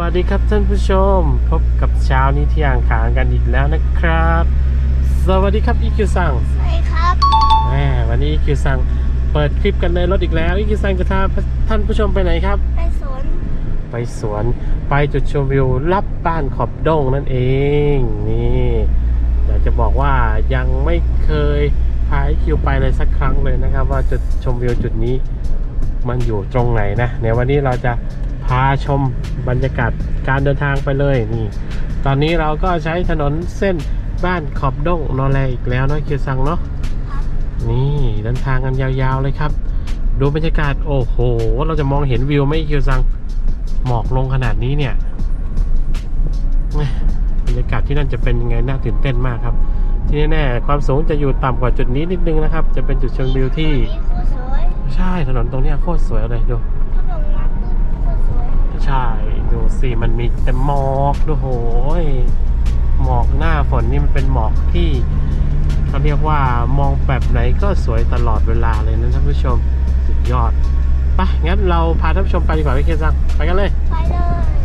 วัสดีครับท่านผู้ชม พบกับเช้านี้ที่อ่างขางกันอีกแล้วนะครับ สวัสดีครับอีคิวซังสวัสดีครับแหมวันนี้อีคิวซังเปิดคลิปกันในรถอีกแล้วอีคิวซังจะพาท่านผู้ชมไปไหนครับ ไปสวน ไปสวนไปจุดชมวิวรับบ้านขอบดงนั่นเองนี่อยากจะบอกว่ายังไม่เคยพาคิวไปเลยสักครั้งเลยนะครับ ว่าจุดชมวิวจุดนี้มันอยู่ตรงไหนนะในวันนี้เราจะ พาชมบรรยากาศการเดินทางไปเลยนี่ ตอนนี้เราก็ใช้ถนนเส้นบ้านขอบดงนอแลอีกแล้วเนาะคิวซังเนาะนี่เดินทางกันยาวๆเลยครับ ดูบรรยากาศโอ้โห เราจะมองเห็นวิวไหม่คิวซังหมอกลงขนาดนี้เนี่ยแหม่บรรยากาศที่นั่นจะเป็นยังไงน่าตื่นเต้นมากครับ ที่แน่ๆความสูงจะอยู่ต่ำกว่าจุดนี้นิดนึงนะครับ จะเป็นจุดชมวิวที่นี่โคตรสวยใช่ถนนตรงเนี้ยโคตรสวยเลยดู ใช่ ดูสิมันมีแต่หมอกดูโหยหมอกหน้าฝนนี่มันเป็นหมอกที่เขาเรียกว่ามองแบบไหนก็สวยตลอดเวลาเลยนะท่านผู้ชมสุดยอดไปงั้นเราพาท่านผู้ชมไปดีกว่าพี่เคซังไปกันเลยไปเลย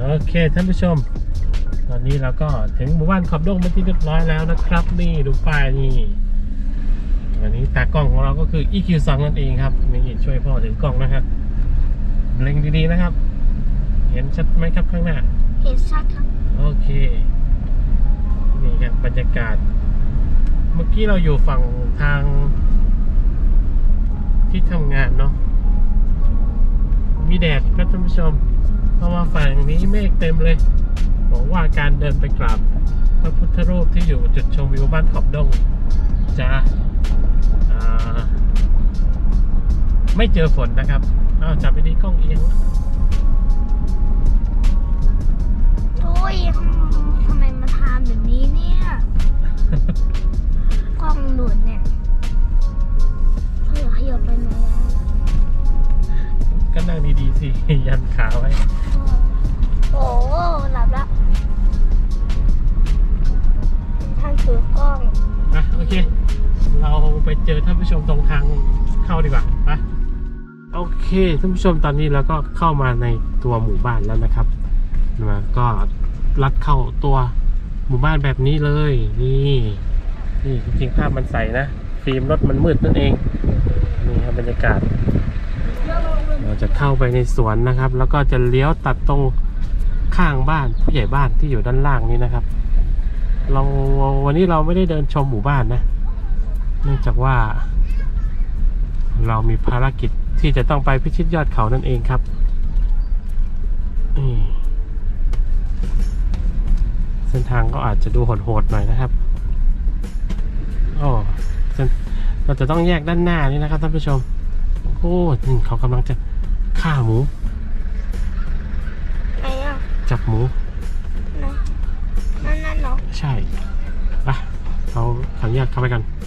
โอเคท่านผู้ชม ตอนนี้เราก็ถึงหมู่บ้านขอบดงเป็นที่เรียบร้อยแล้วนะครับ นี่ดูป้ายนี่ วันนี้ตากล้องของเราก็คือ EQ 2 นั่นเองครับนี่ช่วยพ่อถือกล้องนะครับเล็งดีๆนะครับ เห็นชัดไหมครับข้างหน้า เห็นชัดครับ โอเค นี่ครับบรรยากาศ เมื่อกี้เราอยู่ฝั่งทาง ที่ทำงานเนาะ มีแดดครับท่านผู้ชม เพราะว่าฝั่งนี้เมฆเต็มเลยบอกว่าการเดินไปกราบพระพุทธรูปที่อยู่จุดชมวิวบ้านขอบดงจะอ่า ไม่เจอฝนนะครับอ้าวจับไปดีกล้องเอียงแล้วโอ้ยทำไมมาทำแบบนี้เนี่ย กล้องหลุดเนี่ยเขาอยากให้เราไปไหนแล้วก็นั่งดีๆสิ ยันขาไว้ โอ้โหหลับละเป็นทางถือกล้อง อะ โอเค เราไปเจอท่านผู้ชมตรงทางเข้าดีกว่าไปโอเคท่านผู้ชมตอนนี้เราก็เข้ามาในตัวหมู่บ้านแล้วนะครับมาก็ลัดเข้าตัวหมู่บ้านแบบนี้เลย นี่นี่จริงๆภาพมันใสนะฟิล์มรถมันมืดนั่นเองนี่ครับบรรยากาศ เราจะเข้าไปในสวนนะครับ แล้วก็จะเลี้ยวตัดตรงข้างบ้านผู้ใหญ่บ้านที่อยู่ด้านล่างนี้นะครับ เราวันนี้เราไม่ได้เดินชมหมู่บ้านนะ เนื่องจากว่า เรามีภารกิจที่จะต้องไปพิชิตยอดเขานั่นเองครับนี่เส้นทางก็อาจจะดูโหดๆหน่อยนะครับโอ้เส้นเราจะต้องแยกด้านหน้านี่นะครับท่านผู้ชม โอ้นี่เขากำลังจะฆ่าหมูไหนอะจับหมูไหนนั่นนั่นเนาะใช่ไปเราขออนุญาตเข้าไปกันอืม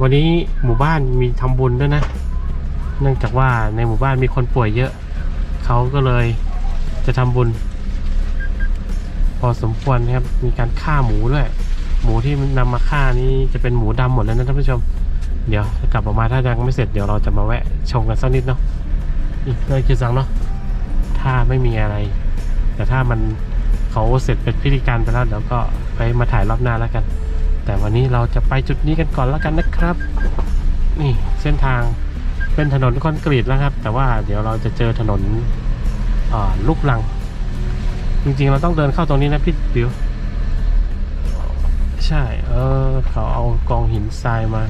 วันนี้หมู่บ้านมีทำบุญด้วยนะ เนื่องจากว่าในหมู่บ้านมีคนป่วยเยอะ เขาก็เลยจะทำบุญ พอสมควรนะครับ มีการฆ่าหมูด้วย หมูที่นำมาฆ่านี้จะเป็นหมูดำหมดแล้วนะท่านผู้ชม เดี๋ยวกลับออกมาถ้ายังไม่เสร็จเดี๋ยวเราจะมาแวะชมกันสักนิดเนาะอีกเลยคือสังเนาะ ถ้าไม่มีอะไร แต่ถ้ามันเขาเสร็จเป็นพิธีการไปแล้วเดี๋ยวก็ไปมาถ่ายรอบหน้าแล้วกัน แต่วันนี้เราจะไปจุดนี้กันก่อนแล้วกันนะครับ นี่เส้นทางเป็นถนนคอนกรีตแล้วครับ แต่ว่าเดี๋ยวเราจะเจอถนนลูกลัง จริงๆ เราต้องเดินเข้าตรงนี้นะพี่บิวใช่ เออเขาเอากองหินทรายมา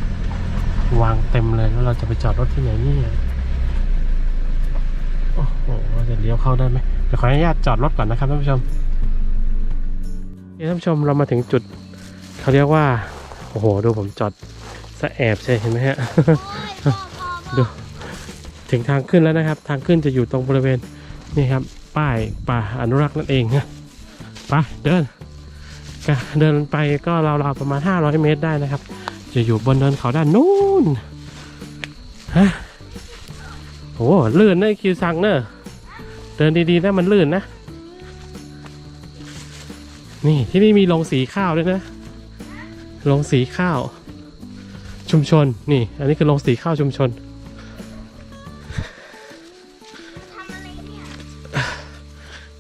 วางเต็มเลยแล้วเราจะไปจอดรถที่ไหนนี่โอ้โหเราจะเลี้ยวเข้าได้ไหมเดี๋ยวขออนุญาตจอดรถก่อนนะครับท่านผู้ชมท่านผู้ชมเรามาถึงจุด เขาเรียกว่า โอ้โห ดูผมจอดสะแอบใช่เห็นไหมฮะ ดูถึงทางขึ้นแล้วนะครับ ทางขึ้นจะอยู่ตรงบริเวณนี่ครับ ป้ายป่าอนุรักษ์นั่นเองนะไปเดินก็เดินไปก็ราวๆประมาณ 500 เมตรได้นะครับ จะอยู่บนเนินเขาด้านนู้นฮะโอ้ลื่นนะไอ้คิวซังเนอะเดินดีๆนะมันลื่นนะ นี่ที่นี่มีโรงสีข้าวด้วยนะ โรงสีข้าว ชุมชนนี่ อันนี้คือโรงสีข้าวชุมชน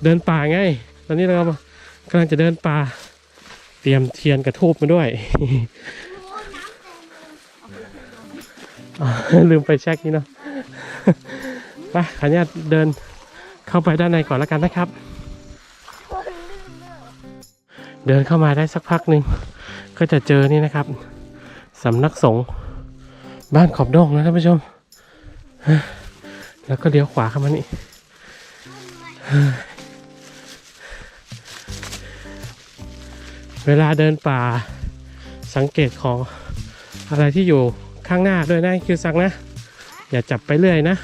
เดินป่าไง ตอนนี้เรากำลังจะเดินป่า เตรียมเทียนกระทูบมาด้วย ลืมไปเช็คนี่เนาะไปขออนุญาตเดินเข้าไปด้านในก่อนแล้วกันนะครับ เดินเข้ามาได้สักพักหนึ่ง ก็จะเจอนี่นะครับสำนักสงฆ์บ้านขอบดงนะท่านผู้ชม แล้วก็เลี้ยวขวาเข้ามานี่เวลาเดินป่าสังเกตของอะไรที่อยู่ข้างหน้าด้วยนะคิวซังนะ อย่าจับไปเรื่อยนะ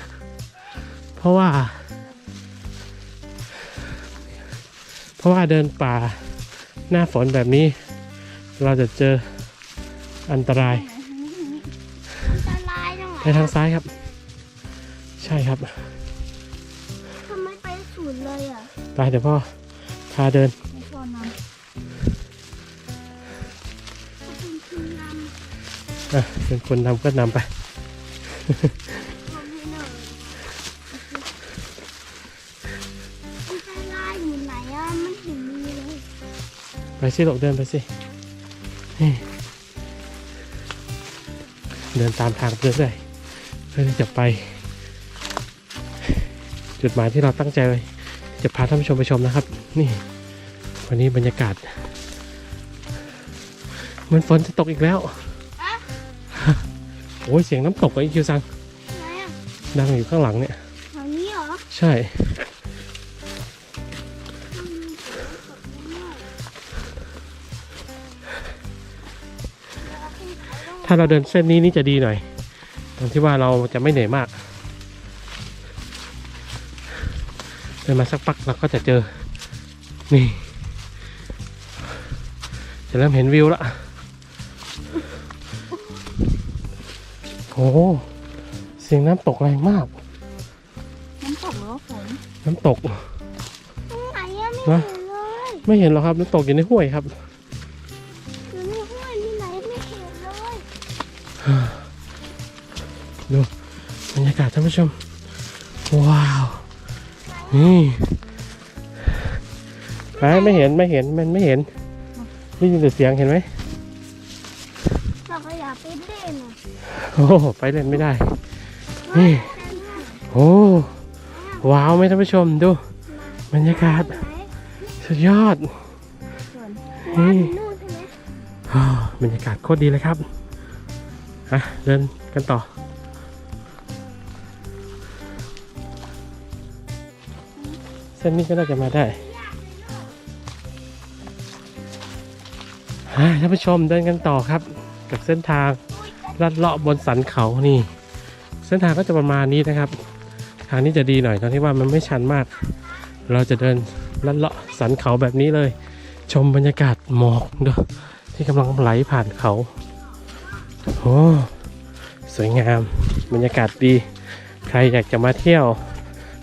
เพราะว่า เพราะว่าเดินป่าหน้าฝนแบบนี้ เราจะเจออันตรายอันตรายจังไปทางซ้ายครับ ใช่ครับทำไมไปศูนย์เลยอะไปเดี๋ยวพ่อพาเดินไม่พอนำคุณคุณนำอะเป็นคนนำก็นำไปผมให้หน่อยอันตรายอยู่ไหนอะมันเห็นมีเลยไปสิหลกเดินไปสินี่ เดินตามทางเรื่อยๆเพื่อที่จะไป จุดหมายที่เราตั้งใจไว้จะพาท่านผู้ชมไปชมนะครับ นี่วันนี้บรรยากาศเหมันฝนจะตกอีกแล้วอะโอ้ยเสียงน้ำตกไอ้คิวซังไหนอะดังอยู่ข้างหลังเนี่ยทางนี้เหรอ ใช่ ถ้าเราเดินเส้นนี้นี่จะดีหน่อย ตรงที่ว่าเราจะไม่เหนื่อยมาก เดินมาสักพักเราก็จะเจอ นี่ จะเริ่มเห็นวิวละโอ้โหเสียงน้ำตกแรงมาก น้ำตกหรือว่าฝนน้ำตกตรงไหนอะไม่นะเห็นเลย ไม่เห็นหรอกครับ น้ำตกอยู่ในห้วยครับ ดูบรรยากาศท่านผู้ชม ว้าว นี่หาไม่เห็นไม่เห็นมันไม่เห็นได้ยินแต่เสียงเห็นไหมเราก็อยากไปเล่นอะโอ้โหไปเล่นไม่ได้นี่โอ้ว้าวไหมท่านผู้ชมดูบรรยากาศไหนสุดยอดส่วนนี่นู่นใช่ไหมอ้าวบรรยากาศโคตรดีเลยครับ อะเดินกันต่อ เส้นนี้ก็น่าจะมาได้ท่านผู้ชมเดินกันต่อครับ กับเส้นทางลัดเลาะบนสันเขานี่ เส้นทางก็จะประมาณนี้นะครับ ทางนี้จะดีหน่อยตอนที่ว่ามันไม่ชันมาก เราจะเดินลัดเลาะสันเขาแบบนี้เลย ชมบรรยากาศหมอกดูที่กำลังไหลผ่านเขา โอ้สวยงามบรรยากาศดี ใครอยากจะมาเที่ยว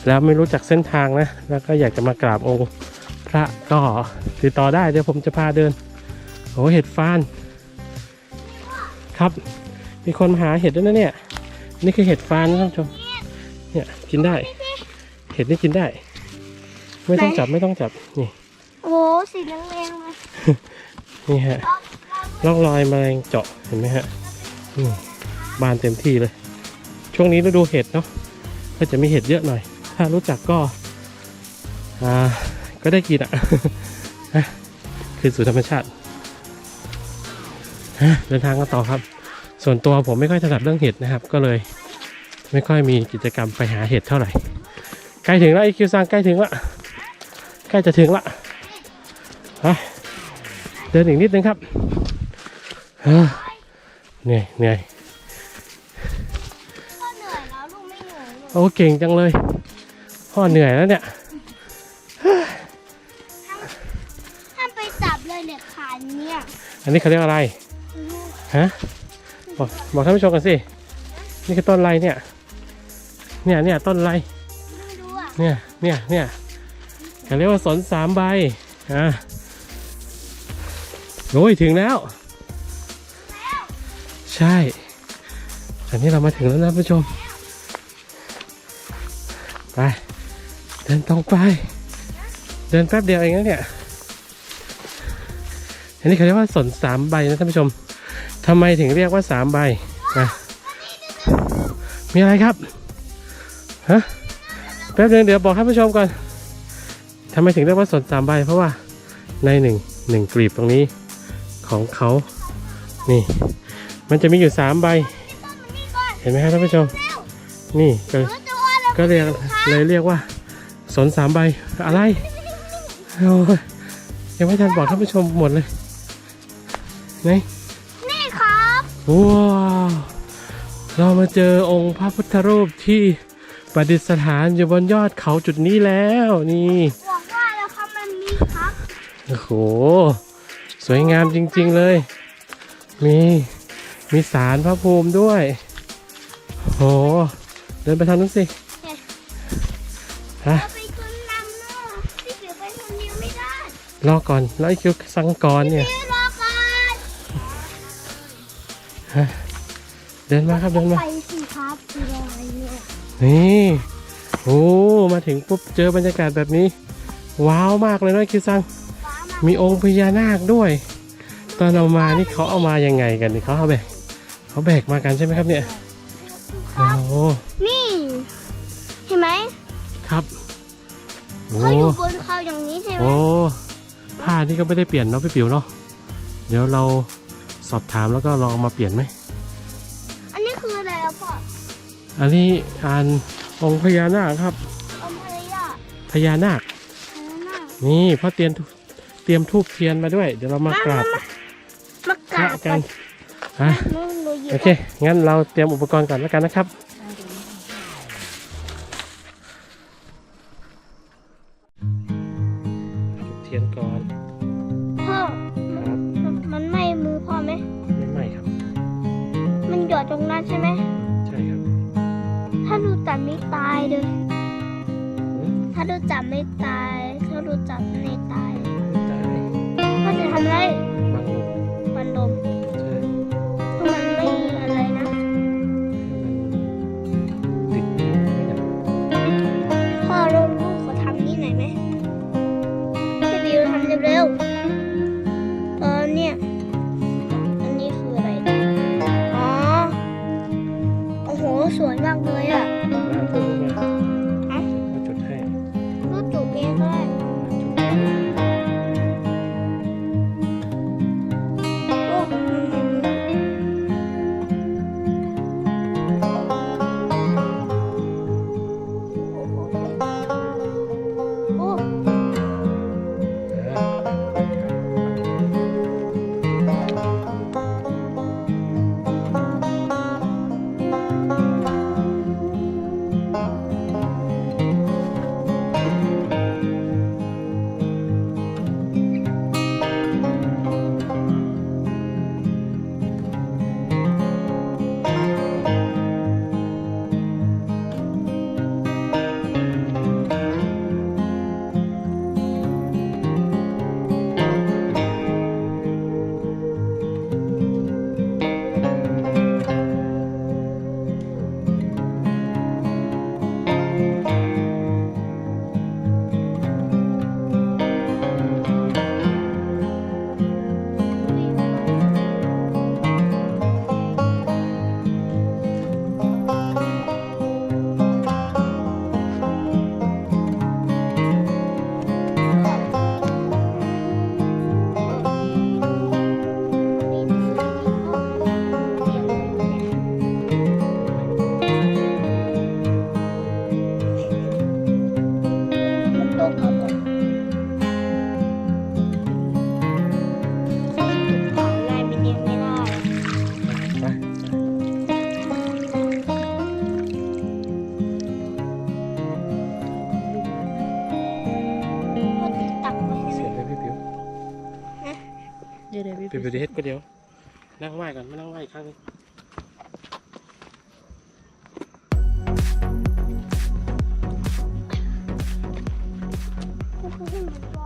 แล้วไม่รู้จักเส้นทางนะ แล้วก็อยากจะมากราบองค์พระก็ติดต่อได้เดี๋ยวผมจะพาเดินโอ้เห็ดฟาน ครับ มีคนมาหาเห็ดด้วยนะเนี่ย นี่คือเห็ดฟานนะท่านผู้ชม เนี่ยกินได้ เห็ดนี่กินได้ ไม่ต้องจับไม่ต้องจับนี่โอ้สีแดงๆมานี่ฮะร่องรอยแมลงเจาะเห็นไหมฮะอืม บานเต็มที่เลย ช่วงนี้ฤดูเห็ดเนาะก็จะมีเห็ดเยอะหน่อย ถ้ารู้จักก็อ่าก็ได้กินอะฮะคืนสู่ธรรมชาติเดินทางกันต่อครับ ส่วนตัวผมไม่ค่อยถนัดเรื่องเห็ดนะครับ ก็เลย ไม่ค่อยมีกิจกรรมไปหาเห็ดเท่าไหร่ใกล้ถึงแล้วไอคิวซังใกล้ถึงละใกล้จะถึงละเดินอีกนิดนึงครับ เฮ้อเหนื่อยเหนื่อยก็เหนื่อยแล้วลูกไม่เหนื่อยเลยโอ้เก่งจังเลย พ่อเหนื่อยแล้วเนี่ยห้ามไปจับเลยเด็ดขาดเนี่ยอันนี้เขาเรียกอะไรฮะบอกบอกท่านผู้ชมกันสินี่คือต้นอะไรเนี่ย เนี่ยเนี่ยต้นอะไรไม่รู้อะเนี่ยเนี่ยเนี่ยเขาเรียกว่าสนสามใบอะโอ้ยถึงแล้ว ใช่อนนี้เรามาถึงแล้วนะผู้ชม ไป เดินตรงไป เดินแป๊บเดียวเองนะเนี่ย อันนี้เขาเรียกว่าสนสามใบนะท่านผู้ชมทำไมถึงเรียกว่าสามใบนะมีอะไรครับ ฮะ แป๊บนึงเดี๋ยวบอกท่านผู้ชมก่อนทำไมถึงเรียกว่าสนสามใบ เพราะว่าในหนึ่งหนึ่งกลีบตรงนี้ของเขานี่ มันจะมีอยู่สามใบ เห็นไหมครับท่านผู้ชม นี่ก็รู้ตัวแล้วก็เรียกเลยเรียกว่า สนสามใบอะไรโอ้ยยังไม่ทันบอกท่านผู้ชมหมดเลยนี่นี่ครับว้าวเรามาเจอองค์พระพุทธรูปที่ประดิษฐานอยู่บนยอดเขาจุดนี้แล้วนี่หวังว่าแล้วครับมันมีครับโอ้โหสวยงามจริง ๆเลย มี มีสารพระภูมิด้วย โห เดินไปทางนู้นสิฮะราไปคนนำเนาะพี่เสือไปคนเดียวไม่ได้ รอก่อนแล้วไอ้คิวสังกรเนี่ยรอก่อนเดินมาครับเดินมาไปสิครับคืออะไรเนี่ยนี่โอ้มาถึงปุ๊บเจอบรรยากาศแบบนี้ ว้าวมากเลยนะคิวซัง มีองค์พญานาคด้วย ตอนเอามานี่เขาเอามายังไงกันนี่เขาเอาแบก เขาแบกมากันใช่ไหมครับเนี่ยคโอ้รับ โหนี่ เห็นไหมครับโอ้เขาอยู่บนเขาอย่างนี้ใช่ไหมโอ้ผ้านี่ก็ไม่ได้เปลี่ยนเนาะพี่ปิ๋วเนาะเดี๋ยวเราสอบถามแล้วก็ลองเอามาเปลี่ยนไหม อันนี้คืออะไรอะพ่ออันนี้อ่านองค์พญานาคครับอมภรรยาพญานาคอันนั้นน่ะนี่พ่อเตรียมทูเตรียมทูบเทียนมาด้วย เดี๋ยวเรามากราบมากพระราบกักันน ฮะนู่นหนูหยิบโอเค งั้นเราเตรียมอุปกรณ์ก่อนแล้วกันนะครับ ก่อนไม่นั่งไหว้อีกครั้งหนึง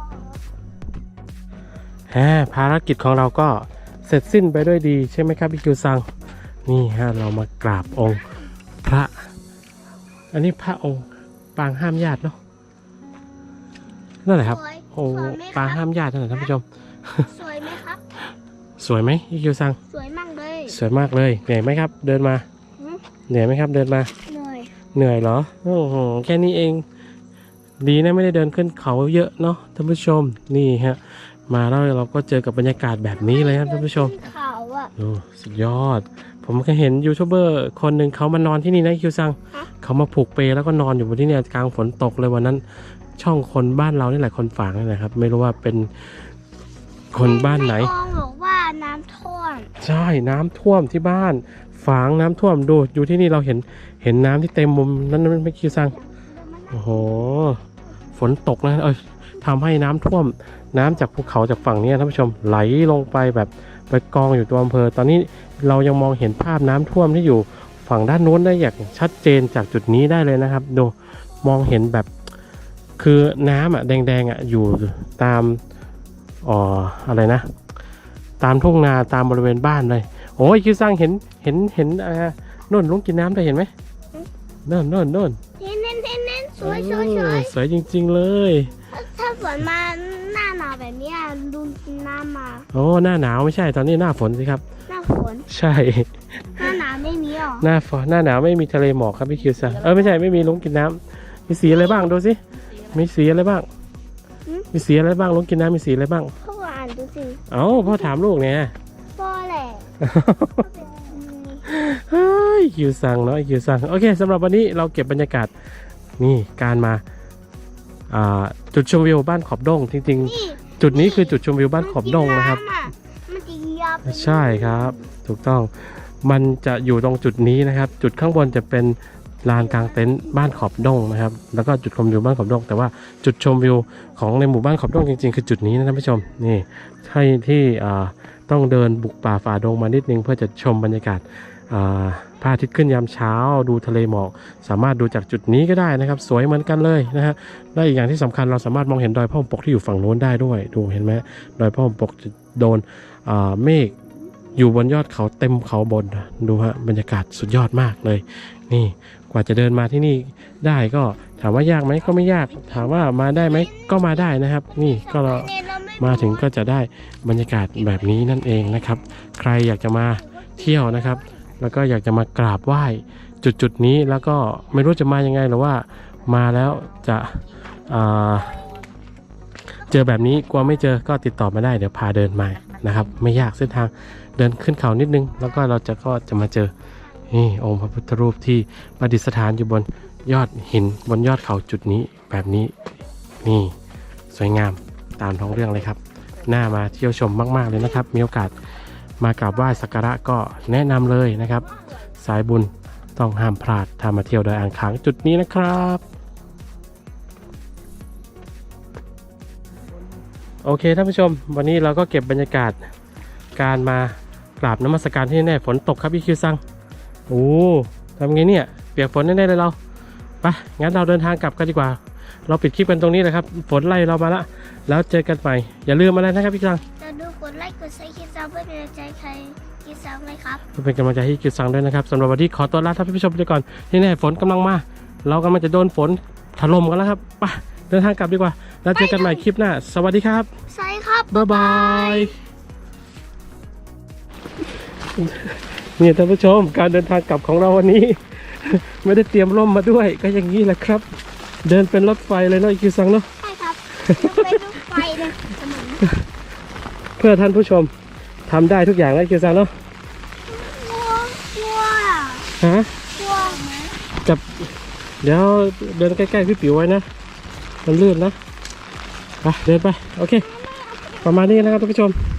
แฮภารกิจของเราก็เสร็จสิ้นไปด้วยดีใช่ไหมครับพี่คิวซัง นี่ฮะเรามากราบองค์พระ อันนี้พระองค์ปางห้ามญาติเนาะนั่นแหละครับสวยองค์สวยไหมคปางรับห้ามญาตินั่นแหละท่านผู้ชม สวยไหมครับ สวยไหมอีคิวซัง สวยมากเลย สวยมากเลย เหนื่อยไหมครับ เดินมาหืมเหนื่อยไหมครับ เดินมา เหนื่อยเหนื่อยเหรอโอ้โหแค่นี้เอง ดีนะไม่ได้เดินขึ้นเขาเยอะเนาะท่านผู้ชมนี่ฮะ มาแล้วเราก็เจอกับบรรยากาศแบบนี้เลยครับท่านผู้ชมขึ้นเขาอะโอ้สุดยอด ผมก็เห็นยูทูบเบอร์คนหนึ่งเขามานอนที่นี่นะคิวซังฮะเขามาผูกเปลแล้วก็นอนอยู่บนที่เนี่ยกลางฝนตกเลยวันนั้น ช่องคนบ้านเรานี่แหละคนฝางนี่แหละครับ ไม่รู้ว่าเป็นคนบ้านไหนาน้ำท่วม ใช่น้ำท่วมที่บ้าน ฝางน้ำท่วมดูอยู่ที่นี่เราเห็นเห็นน้ำที่เต็มมุมนั้นนั่นไม่คิวซังโอ้โหฝนตกนะเอ้ยทำให้น้ำท่วม น้ำจากภูเขาจากฝั่งเนี้ยท่านผู้ชมไหลลงไปแบบไปกองอยู่ตัวอำเภอ ตอนนี้เรายังมองเห็นภาพน้ำท่วมที่อยู่ฝั่งด้านโน้นได้อย่างชัดเจนจากจุดนี้ได้เลยนะครับดูมองเห็นแบบคือน้ำอะแดงๆอะอยู่ตามอ๋ออะไรนะ ตามทุ่งนาตามบริเวณบ้านเลยโอ้ยคิวสร้างเห็นเห็นเห็นอ่าโน่นลุงกินน้ำได้เห็นไหมโน่นโน่นโน่นเน้นเน้นเน้นเน้นสวยสวยสเอวอยสวยจริง ๆ เลย ถ้าฝนมาหน้าหนาวแบบเนี้ยดูน้ำมาโอ้หน้าหนาวไม่ใช่ตอนนี้หน้าฝนสิครับหน้าฝนใช่หน้าหนาวไม่มีหรอหน้าฝนหน้าหนาวไม่มีทะเลหมอกครับพี่คิวซ่าเออไม่ใช่ไม่มีลุงกินน้ำมีสีอะไรบ้างดูสิมีสีอะไรบ้าง มีสีอะไรบ้างลุงกินน้ำมีสีอะไรบ้างพ่ออ่านดู สิเอ้าพ่อถามลูกเนี่ยพ่อแหละเฮ้ยคิวซังเนาะคิวซังโอเคสำหรับวันนี้เราเก็บบรรยากาศนี่การมาอ่าจุดชมวิวบ้านขอบดงจริงนี่ๆจุดนี้คือจุดชมวิวบ้านขอบดงนะครับมันจะยับใช่ครับ ถูกต้องมันจะอยู่ตรงจุดนี้นะครับ จุดข้างบนจะเป็น ลานกลางเต็นท์บ้านขอบดงนะครับ แล้วก็จุดชมวิวบ้านขอบดง แต่ว่าจุดชมวิวของในหมู่บ้านขอบดงจริงๆ คือจุดนี้นะท่านผู้ชมนี่ใช่ที่ต้องเดินบุกป่าฝ่าดงมานิดนึงเพื่อจะชมบรรยากาศพระอาทิตย์ขึ้นยามเช้าดูทะเลหมอก สามารถดูจากจุดนี้ก็ได้นะครับ สวยเหมือนกันเลยนะฮะและอีกอย่างที่สำคัญเราสามารถมองเห็นดอยพ่อมปกที่อยู่ฝั่งโน้นได้ด้วย ดูเห็นไหมดอยพ่อมปกจะโดนเมฆอยู่บนยอดเขาเต็มเขาบนดูฮะบรรยากาศสุดยอดมากเลย นี่ กว่าจะเดินมาที่นี่ได้ก็ถามว่ายากไหมก็ไม่ยาก ถามว่ามาได้ไหมก็มาได้นะครับ นี่ก็เรามาถึงก็จะได้บรรยากาศแบบนี้นั่นเองนะครับ ใครอยากจะมาเที่ยวนะครับ แล้วก็อยากจะมากราบไหว้จุดจุดๆนี้แล้วก็ไม่รู้จะมายังไงหรือว่ามาแล้วจะเจอแบบนี้กลัวไม่เจอก็ติดต่อมาได้เดี๋ยวพาเดินมานะครับ ไม่ยากเส้นทางเดินขึ้นเขานิดนึง แล้วก็เราจะก็จะมาเจอ นี่องค์พระพุทธรูปที่ประดิษฐานอยู่บนยอดหินบนยอดเขาจุดนี้แบบนี้ นี่สวยงามตามท้องเรื่องเลยครับ น่ามาเที่ยวชมมาก ๆ เลยนะครับ มีโอกาสมากราบไหว้สักการะก็แนะนำเลยนะครับ สายบุญต้องห้ามพลาดถ้ามาเที่ยวดอยอ่างขางจุดนี้นะครับ โอเคท่านผู้ชม วันนี้เราก็เก็บบรรยากาศการมากราบน้ำมัสการที่แน่ฝนตกครับพี่คิวซัง โอ้ทำไงเนี่ย เปียกฝนแน่ๆเลยเราไปงั้นเราเดินทางกลับกันดีกว่า เราปิดคลิปกันตรงนี้เลยครับ ฝนไล่เรามาละ แล้วเจอกันใหม่ อย่าลืมอะไรนะครับพี่คิวซังจะดูกดไลค์ กดไซค์คิดซับเพื่อเป็นกำลังใจใครคิดซับเลยครับเพื่อเป็นกำลังใจให้คิวซังด้วยนะครับสำหรับวันนี้ขอตัวลาท่านผู้ชมไปก่อน ที่แน่ฝนกำลังมา เรากำลังจะโดนฝนถล่มกันแล้วครับ ไปเดินทางกลับดีกว่า แล้วเจอกันใหม่คลิปหน้า สวัสดีครับใช่ครับ บ๊ายบาย เนี่ยท่านผู้ชมการเดินทางกลับของเราวันนี้ ไม่ได้เตรียมร่มมาด้วย ก็อย่างนี้แหละครับ เดินเป็นรถไฟเลยเนาะอีคิวซังเนาะใช่ครับยกเป็นลูกไฟเลยสมุนเพื่อท่านผู้ชมทำได้ทุกอย่างแล้วอีคิวซังเนาะกลัวกลัวฮะกลัวจับเดี๋ยวเดินใกล้ๆพี่ปิ๋วไว้นะมันลื่นนะไปเดินไปโอเค ประมาณนี้นะครับท่านผู้ชมไ